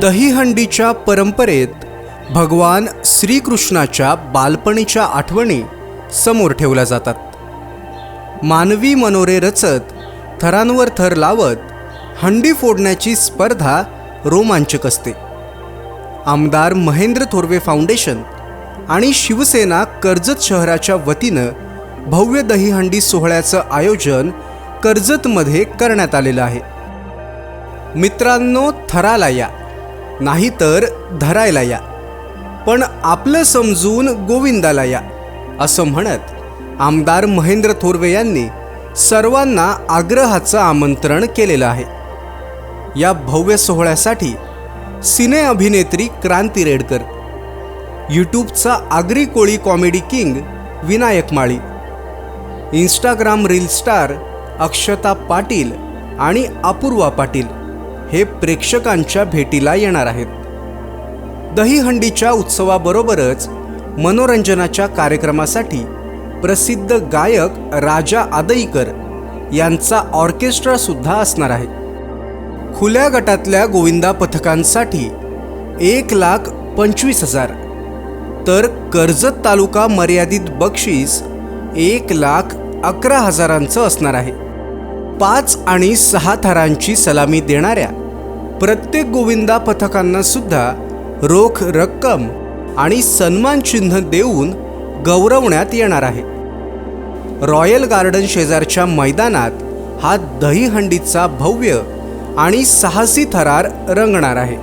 दहीहंडीच्या परंपरेत भगवान श्रीकृष्णाच्या बालपणीच्या आठवणी समोर ठेवल्या जातात. मानवी मनोरे रचत थरांवर थर लावत हंडी फोडण्याची स्पर्धा रोमांचक असते. आमदार महेंद्र थोरवे फाउंडेशन आणि शिवसेना कर्जत शहराच्या वतीनं भव्य दहीहंडी सोहळ्याचं आयोजन कर्जतमध्ये करण्यात आलेलं आहे. मित्रांनो थराला या. नाहीतर धरायला या. पण आपलं समजून गोविंदाला या असं म्हणत आमदार महेंद्र थोरवे यांनी सर्वांना आग्रहाचं आमंत्रण केलेलं आहे. या भव्य सोहळ्यासाठी सिने अभिनेत्री Kranti Redkar यूट्यूबचा Agri Koli comedy king Vinayak Mali Instagram reel star Akshata Patil आणि अपूर्वा पाटील हे प्रेक्षकांच्या भेटीला येणार आहेत. दहीहंडीच्या उत्सवाबरोबरच मनोरंजनाच्या कार्यक्रमासाठी प्रसिद्ध गायक राजा आदईकर यांचा ऑर्केस्ट्रासुद्धा असणार आहे. खुल्या गटातल्या गोविंदा पथकांसाठी एक लाख पंचवीस हजार. तर कर्जत तालुका मर्यादित बक्षीस एक लाख अकरा हजारांचं असणार आहे. पाच आणि सहा थरांची सलामी देणाऱ्या प्रत्येक गोविंदा पथकांना सुद्धा रोख रक्कम आणि सन्मान चिन्ह देऊन गौरवण्यात येणार आहे. रॉयल गार्डन शेजारच्या मैदानात हा दहीहंडीचा भव्य आणि साहसी थरार रंगणार आहे.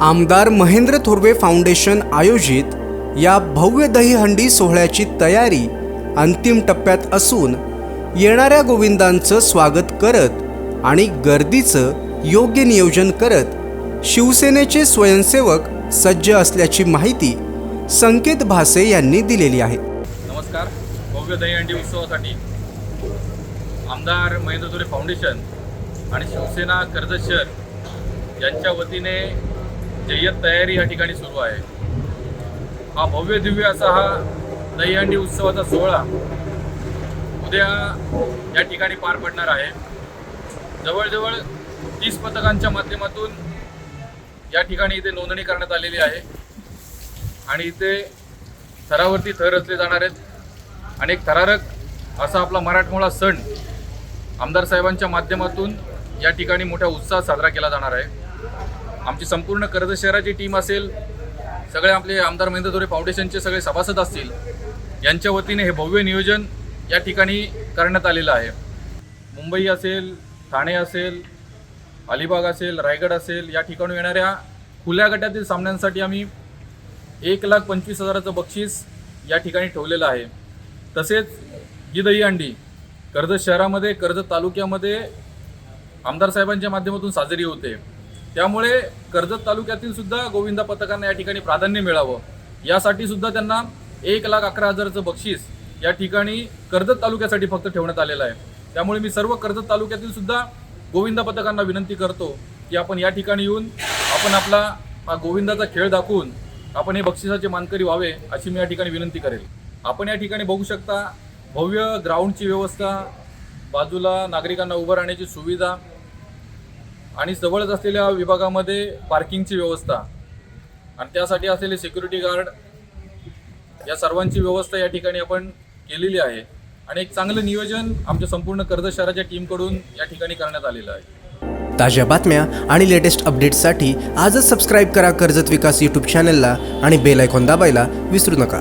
आमदार महेंद्र थोरवे फाउंडेशन आयोजित या भव्य दहीहंडी सोहळ्याची तयारी अंतिम टप्प्यात असून येणाऱ्या गोविंदांचं स्वागत करत आणि गर्दीचं योग्य नियोजन करत शिवसेनेचे स्वयंसेवक सज्ज असल्याची माहिती संकेत भासे यांनी दिलेली आहे. नमस्कार. भव्य दहीहंडी उत्सवासाठी आमदार महेंद्र धुरे फाउंडेशन आणि शिवसेना कर्जत शहर यांच्या वतीने जय्यत तयारी या ठिकाणी सुरू आहे. हा भव्य दिव्य असा हा दहीहंडी उत्सवाचा सोहळा उद्या या ठिकाणी पार पडणार आहे. जवळजवळ तीस पथकांच्या माध्यमातून या ठिकाणी इथे नोंदणी करण्यात आलेली आहे. आणि इथे थरावरती थर रचले जाणार आहेत. आणि एक थरारक असा आपला मराठमोळा सण आमदार साहेबांच्या माध्यमातून या ठिकाणी मोठ्या उत्साहात साजरा केला जाणार आहे. आमची संपूर्ण कर्जत शहराची टीम असेल सगळे आपले आमदार महेंद्र धोरे फाउंडेशनचे सगळे सभासद असतील यांच्या वतीने हे भव्य नियोजन या ठिकाणी करण्यात आलेलं आहे. मुंबई असेल ठाणे असेल अलिबाग असेल रायगड असेल या ठिकाणी येणाऱ्या खुल्या गटातील सामन्यांसाठी आम्ही एक लाख पंचवीस हजाराचं बक्षीस या ठिकाणी ठेवलेलं आहे. तसेच ही दहीहंडी कर्जत शहरामध्ये कर्जत तालुक्यामध्ये आमदार साहेबांच्या माध्यमातून साजरी होते. त्यामुळे कर्जत तालुक्यातील सुद्धा गोविंदा पथकांना या ठिकाणी प्राधान्य मिळावं. यासाठी सुद्धा त्यांना एक लाख अकरा हजाराचं बक्षीस या ठिकाणी कर्जत तालुक्यासाठी फक्त ठेवण्यात आलेलं आहे. त्यामुळे मी सर्व कर्जत तालुक्यातील सुद्धा गोविंदा पथकांना विनंती करतो की आपण या ठिकाणी येऊन आपण आपला हा गोविंदाचा खेळ दाखवून आपण हे बक्षिसाचे मानकरी व्हावे अशी मी या ठिकाणी विनंती करेल. आपण या ठिकाणी बघू शकता भव्य ग्राउंडची व्यवस्था बाजूला नागरिकांना उभं राहण्याची सुविधा आणि जवळच असलेल्या विभागामध्ये पार्किंगची व्यवस्था आणि त्यासाठी असलेले सिक्युरिटी गार्ड या सर्वांची व्यवस्था या ठिकाणी आपण केलेली आहे आणि एक चांगलं नियोजन आमच्या संपूर्ण कर्जत शहराच्या टीमकडून या ठिकाणी करण्यात आलेलं आहे. ताज्या बातम्या आणि लेटेस्ट अपडेट्ससाठी आजच सबस्क्राईब करा कर्जत विकास यूट्यूब चॅनलला आणि बेल आयकॉन दाबायला विसरू नका.